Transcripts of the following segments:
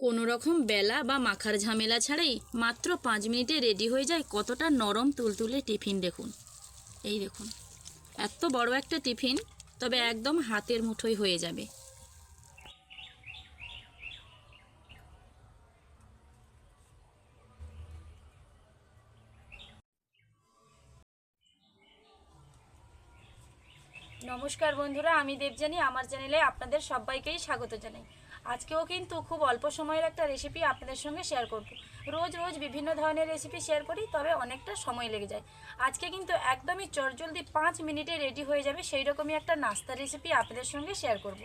কোনো রকম বেলা বা মাখার ঝামেলা ছাড়াই মাত্র পাঁচ মিনিটে রেডি হয়ে যায় কতটা নরম তুলতুলে টিফিন দেখুন। এই দেখুন, এত বড় একটা টিফিন, তবে একদম হাতের মুঠোয় হয়ে যাবে। নমস্কার বন্ধুরা, আমি দেবজানি আমার চ্যানেলে আপনাদের সবাইকেই স্বাগত জানাই। আজকেও কিন্তু খুব অল্প সময়ের একটা রেসিপি আপনাদের সঙ্গে শেয়ার করব। রোজ রোজ বিভিন্ন ধরনের রেসিপি শেয়ার করি, তবে অনেকটা সময় লেগে যায়। আজকে কিন্তু একদমই চটজলদি পাঁচ মিনিটে রেডি হয়ে যাবে সেই রকমই একটা নাস্তা রেসিপি আপনাদের সঙ্গে শেয়ার করব।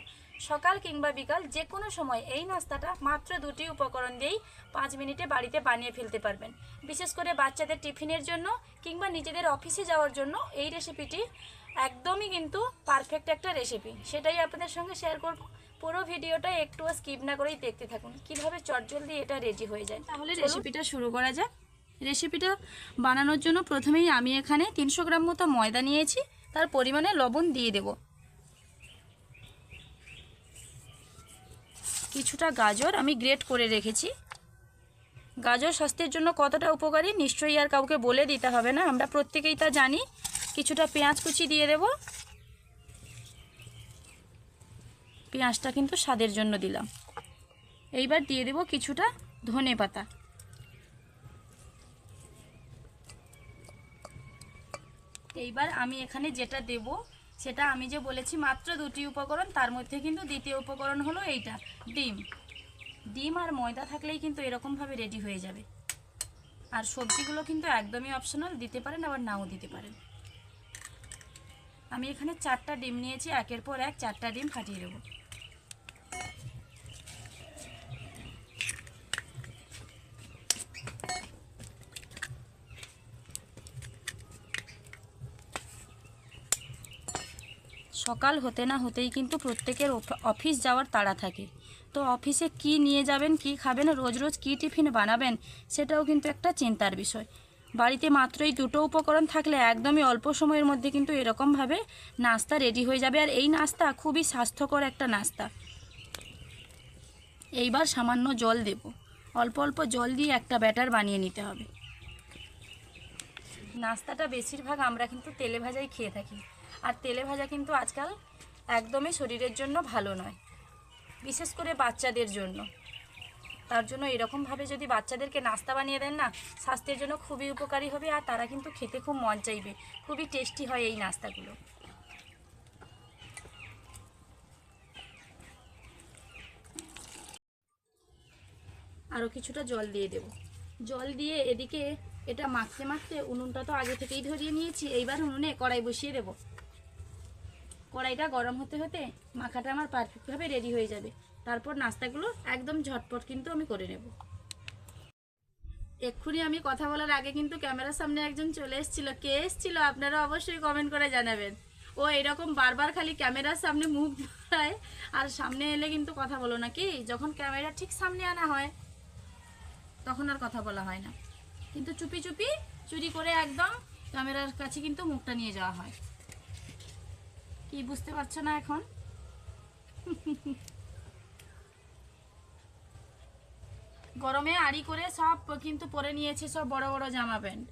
সকাল কিংবা বিকাল যে কোনো সময় এই নাস্তাটা মাত্র দুটি উপকরণ দিয়েই পাঁচ মিনিটে বাড়িতে বানিয়ে ফেলতে পারবেন। বিশেষ করে বাচ্চাদের টিফিনের জন্য কিংবা নিজেদের অফিসে যাওয়ার জন্য এই রেসিপিটি একদমই কিন্তু পারফেক্ট একটা রেসিপি সেটাই আপনাদের সঙ্গে শেয়ার করব। পুরো ভিডিওটা একটুও স্কিপ না করেই দেখতে থাকুন। কীভাবে চটজলদি এটা রেডি হয়ে যায়। তাহলে রেসিপিটা শুরু করা যাক। রেসিপিটা বানানোর জন্য প্রথমেই আমি এখানে তিনশো গ্রাম মতো ময়দা নিয়েছি। তার পরিমাণে লবণ দিয়ে দেব। কিছুটা গাজর আমি গ্রেট করে রেখেছি। গাজর স্বাস্থ্যের জন্য কতটা উপকারী নিশ্চয়ই আর কাউকে বলে দিতে হবে না। আমরা প্রত্যেকেই তা জানি। কিছুটা পেঁয়াজ কুচি দিয়ে দেব। পেঁয়াজটা কিন্তু স্বাদের জন্য দিলাম। এইবার দিয়ে দেব কিছুটা ধনে পাতা। এইবার আমি এখানে যেটা দেব, সেটা আমি যে বলেছি মাত্র দুটি উপকরণ, তার মধ্যে কিন্তু দ্বিতীয় উপকরণ হলো এইটা, ডিম। ডিম আর ময়দা থাকলেই কিন্তু এরকমভাবে রেডি হয়ে যাবে। আর সবজিগুলো কিন্তু একদমই অপশনাল দিতে পারেন আবার নাও দিতে পারেন। আমি এখানে চারটা ডিম নিয়েছি, একের পর এক চারটা ডিম ফাটিয়ে দেবো। সকাল হতে না হতেই কিন্তু প্রত্যেকের অফিস যাওয়ার তাড়া থাকে। তো অফিসে কি নিয়ে যাবেন, কি খাবেন, রোজ রোজ কী টিফিন বানাবেন, সেটাও কিন্তু একটা চিন্তার বিষয়। বাড়িতে মাত্রই দুটো উপকরণ থাকলে একদমই অল্প সময়ের মধ্যে কিন্তু এরকমভাবে নাস্তা রেডি হয়ে যাবে। আর এই নাস্তা খুবই স্বাস্থ্যকর একটা নাস্তা। এইবার সামান্য জল দেব। অল্প অল্প জল দিয়ে একটা ব্যাটার বানিয়ে নিতে হবে। নাস্তাটা বেশিরভাগ আমরা কিন্তু তেলে ভাজাই খেয়ে থাকি। আর তেলে ভাজা কিন্তু আজকাল একদমই শরীরের জন্য ভালো নয়, বিশেষ করে বাচ্চাদের জন্য। তার জন্য এরকমভাবে যদি বাচ্চাদেরকে নাস্তা বানিয়ে দেন না, স্বাস্থ্যের জন্য খুবই উপকারী হবে আর তারা কিন্তু খেতে খুব মন চাইবে। খুবই টেস্টি হয় এই নাস্তাগুলো। আরও কিছুটা জল দিয়ে দেব। জল দিয়ে এদিকে এটা মাখতে মাখতে উনুনটা তো আগে থেকেই ধরিয়ে নিয়েছি। এইবার উনুনে কড়াই বসিয়ে দেব। কড়াইটা গরম হতে হতে মাখাটা আমার পারফেক্টভাবে রেডি হয়ে যাবে। তারপর নাস্তাগুলো একদম ঝটপট কিন্তু আমি করে নেব। এক্ষুনি আমি কথা বলার আগে কিন্তু ক্যামেরার সামনে একজন চলে এসেছিল। কে এসেছিল? আপনারা অবশ্যই কমেন্ট করে জানাবেন। ও এরকম বারবার খালি ক্যামেরার সামনে মুখ ঘোরায় আর সামনে এলে কিন্তু কথা বলো না কি? যখন ক্যামেরা ঠিক সামনে আনা হয়, তখন আর কথা বলা হয় না। কিন্তু চুপি চুপি চুরি করে একদম ক্যামেরার কাছে কিন্তু মুখটা নিয়ে যাওয়া হয়। কি বুঝতে পারছ না এখন? গরমে আড়ি করে সব কিন্তু পরে নিয়েছে সব বড় বড় জামা প্যান্ট।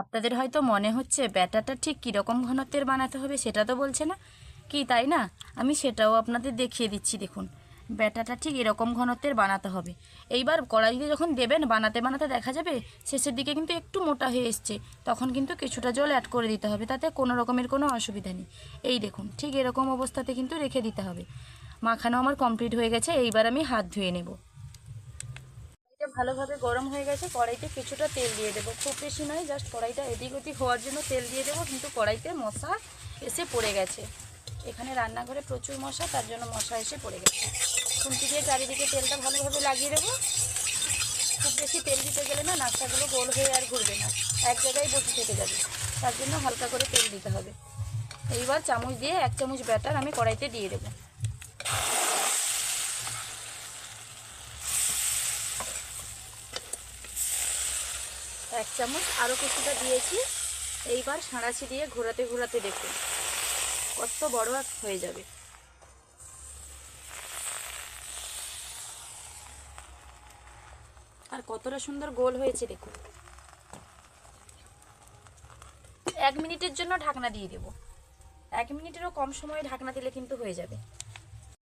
আপনাদের হয়তো মনে হচ্ছে ব্যাটাটা ঠিক কীরকম ঘনত্বের বানাতে হবে সেটা তো বলছে না। কি, তাই না? আমি সেটাও আপনাদের দেখিয়ে দিচ্ছি, দেখুন। ব্যাটাটা ঠিক এরকম ঘনত্বের বানাতে হবে। এইবার কড়াইতে যখন দেবেন, বানাতে বানাতে দেখা যাবে শেষের দিকে কিন্তু একটু মোটা হয়ে এসছে। তখন কিন্তু কিছুটা জল অ্যাড করে দিতে হবে, তাতে কোনো রকমের কোনো অসুবিধা নেই। এই দেখুন, ঠিক এরকম অবস্থাতে কিন্তু রেখে দিতে হবে। মাখানো আমার কমপ্লিট হয়ে গেছে, এইবার আমি হাত ধুয়ে নেব। এটা ভালোভাবে গরম হয়ে গেছে, কড়াইতে কিছুটা তেল দিয়ে দেবো। খুব বেশি নয় জাস্ট কড়াইটা এদিক ওদিক হওয়ার জন্য তেল দিয়ে দেবো, কিন্তু কড়াইতে মশা এসে পড়ে গেছে। এখানে রান্নাঘরে প্রচুর মশা, তার জন্য মশা এসে পড়ে গেছে। খুন্তি দিয়ে চারিদিকে তেলটা ভালোভাবে লাগিয়ে দেবো। খুব বেশি তেল দিতে গেলে না নাস্তাগুলো গোল হয়ে আর ঘুরবে না। এক জায়গায় বসে থেকে যাবে। তার জন্য হালকা করে তেল দিতে হবে। এইবার চামচ দিয়ে এক চামচ ব্যাটার আমি কড়াইতে দিয়ে দেবো। এক চামচ আরও কিছুটা দিয়েছি। এইবার সাঁড়াছি দিয়ে ঘোরাতে ঘোরাতে দেখুন। কত বড় হয়ে যাবে। কতটা সুন্দর গোল হয়েছে দেখুন। এক মিনিটের জন্য ঢাকনা দিয়ে দেব। এক মিনিটেরও কম সময়ে ঢাকনা দিলে কিন্তু হয়ে যাবে।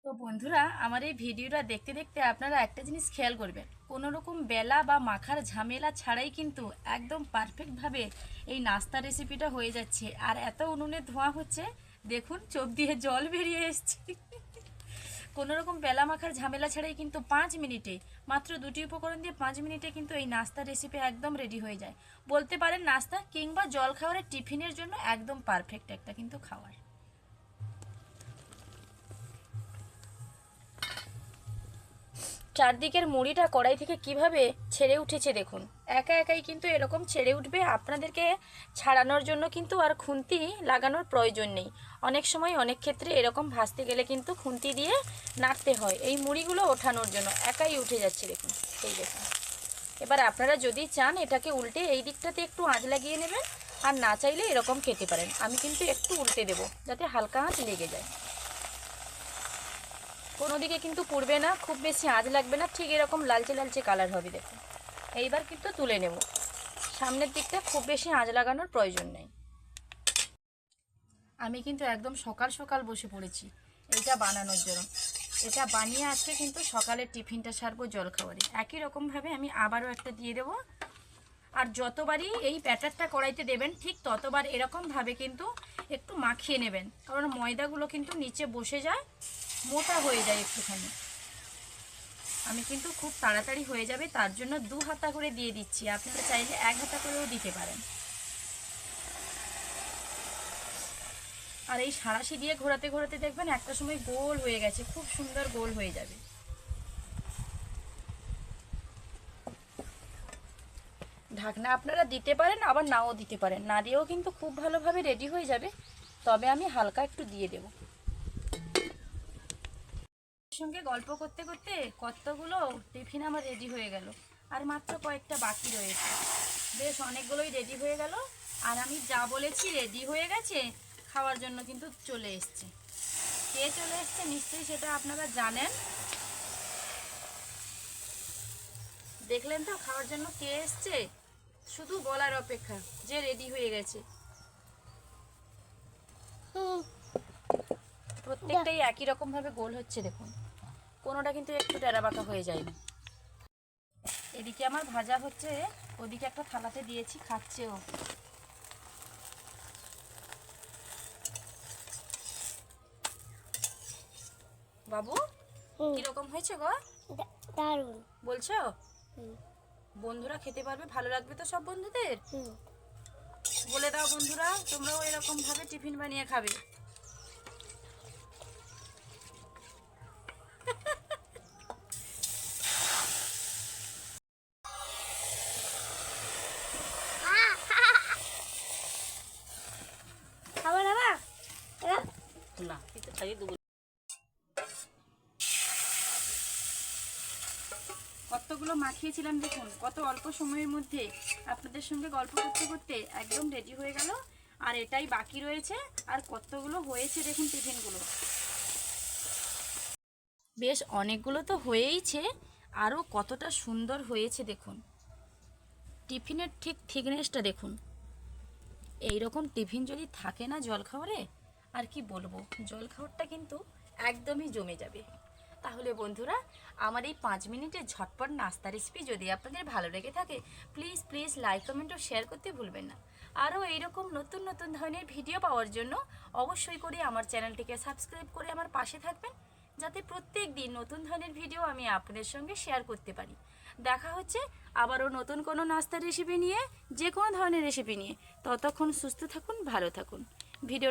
তো বন্ধুরা, আমার এই ভিডিওটা দেখতে দেখতে আপনারা একটা জিনিস খেয়াল করবেন। কোনো রকম বেলা বা মাখার ঝামেলা ছাড়াই কিন্তু একদম পারফেক্টভাবে এই নাস্তা রেসিপিটা হয়ে যাচ্ছে। আর এত উনুনে ধোঁয়া হচ্ছে, দেখুন চোখ দিয়ে জল বেরিয়ে এসছে। কোনো রকম বেলা মাখার ঝামেলা ছাড়াই কিন্তু পাঁচ মিনিটে, মাত্র দুটি উপকরণ দিয়ে পাঁচ মিনিটে কিন্তু এই নাস্তা রেসিপি একদম রেডি হয়ে যায়। বলতে পারেন নাস্তা কিংবা জল খাওয়ারের টিফিনের জন্য একদম পারফেক্ট একটা কিন্তু খাবার। চারদিকের মুড়িটা কড়াই থেকে কীভাবে ছেড়ে উঠেছে দেখুন। একা একাই কিন্তু এরকম ছেড়ে উঠবে, আপনাদেরকে ছাড়ানোর জন্য কিন্তু আর খুন্তি লাগানোর প্রয়োজন নেই। অনেক সময় অনেক ক্ষেত্রে এরকম ভাসতে গেলে কিন্তু খুন্তি দিয়ে নাড়তে হয়। এই মুড়িগুলো ওঠানোর জন্য একাই উঠে যাচ্ছে দেখুন, এই দেখুন। এবার আপনারা যদি চান এটাকে উল্টে এই দিকটাতে একটু আঁচ লাগিয়ে নেবেন, আর না চাইলে এরকম খেতে পারেন। আমি কিন্তু একটু উল্টে দেবো, যাতে হালকা আঁচ লেগে যায়। কোনো দিকে কিন্তু পুড়বে না, খুব বেশি আঁচ লাগবে না, ঠিক এরকম লালচে লালচে কালার হবে দেখুন। এইবার কিন্তু তুলে নেব। সামনের দিকটা খুব বেশি আঁচ লাগানোর প্রয়োজন নেই। আমি কিন্তু একদম সকাল সকাল বসে পড়েছি, এটা বানানোর জন্য। এটা বানিয়ে আজকে কিন্তু সকালের টিফিনটা সারবো জল খাবারে। একই রকমভাবে আমি আবারও একটা দিয়ে দেবো। আর যতবারই এই ব্যাটারটা কড়াইতে দেবেন, ঠিক ততবার এরকমভাবে কিন্তু একটু মাখিয়ে নেবেন। কারণ ময়দাগুলো কিন্তু নিচে বসে যায় মোটা হয়ে যায় একটুখানি। আমি কিন্তু খুব তাড়াতাড়ি হয়ে যাবে, তার জন্য দু হাতা করে দিয়ে দিচ্ছি। আপনারা চাইলে এক হাতা করেও দিতে পারেন। আর এই সাঁড়াশি দিয়ে ঘোরাতে ঘোরাতে দেখবেন একটা সময় গোল হয়ে গেছে, খুব সুন্দর গোল হয়ে যাবে। ঢাকনা আপনারা দিতে পারেন, আবার নাও দিতে পারেন। না দিয়েও কিন্তু খুব ভালোভাবে রেডি হয়ে যাবে। তবে আমি হালকা একটু দিয়ে দেব। সঙ্গে গল্প করতে করতে কতগুলো টিফিন আমার রেডি হয়ে গেল। আর মাত্র কয়েকটা বাকি রয়েছে। বেশ, অনেকগুলোই রেডি হয়ে গেল। আর আমি যা বলেছি রেডি হয়ে গেছে, খাওয়ার জন্য কিন্তু চলে এসছে। কে চলে এসছে নিশ্চয়ই সেটা আপনারা জানেন। দেখলেন তো খাওয়ার জন্য কে এসছে? শুধু বলার অপেক্ষা, যে রেডি হয়ে গেছে। প্রত্যেকটাই একই রকম ভাবে গোল হচ্ছে, দেখুন। কোনোটা কিন্তু একটু টেরা বাঁকা হয়ে যায়নি। এদিকে আমার ভাজা হচ্ছে ওদিকে একটা থালাতে দিয়েছি খাচ্ছে ও। বাবু কীরকম হয়েছে গো? দারুণ। বলছো? বন্ধুরা খেতে পারবে ভালো লাগবে তো সব বন্ধুদের? বলে দাও বন্ধুরা তোমরাও এরকম ভাবে টিফিন বানিয়ে খাবে খাবার খাবা এরা না এটা খাইয়ে দেবো কতগুলো মাখিয়েছিলাম দেখুন, কত অল্প সময়ের মধ্যে আপনাদের সঙ্গে গল্প করতে করতে একদম রেডি হয়ে গেল। আর এটাই বাকি রয়েছে, আর কতগুলো হয়েছে দেখুন টিফিনগুলো বেশ অনেকগুলো তো হয়েইছে আরও কতটা সুন্দর হয়েছে দেখুন। টিফিনের ঠিক থিকনেসটা দেখুন। এই রকম টিফিন যদি থাকে না জলখাবারে, আর কি বলব, জলখাবারটা কিন্তু একদমই জমে যাবে। তাহলে বন্ধুরা, আমার এই পাঁচ মিনিটের ঝটপট নাস্তা রেসিপি যদি আপনাদের ভালো লেগে থাকে প্লিজ প্লিজ লাইক কমেন্ট ও শেয়ার করতে ভুলবেন না। আরও এইরকম নতুন নতুন ধরনের ভিডিও পাওয়ার জন্য অবশ্যই করে আমার চ্যানেলটিকে সাবস্ক্রাইব করে আমার পাশে থাকবেন, যাতে প্রত্যেক দিন নতুন ধরনের ভিডিও আমি আপনাদের সঙ্গে শেয়ার করতে পারি। দেখা হচ্ছে আবারও নতুন কোনো নাস্তার রেসিপি নিয়ে যে কোনো ধরনের রেসিপি নিয়ে। ততক্ষণ সুস্থ থাকুন, ভালো থাকুন।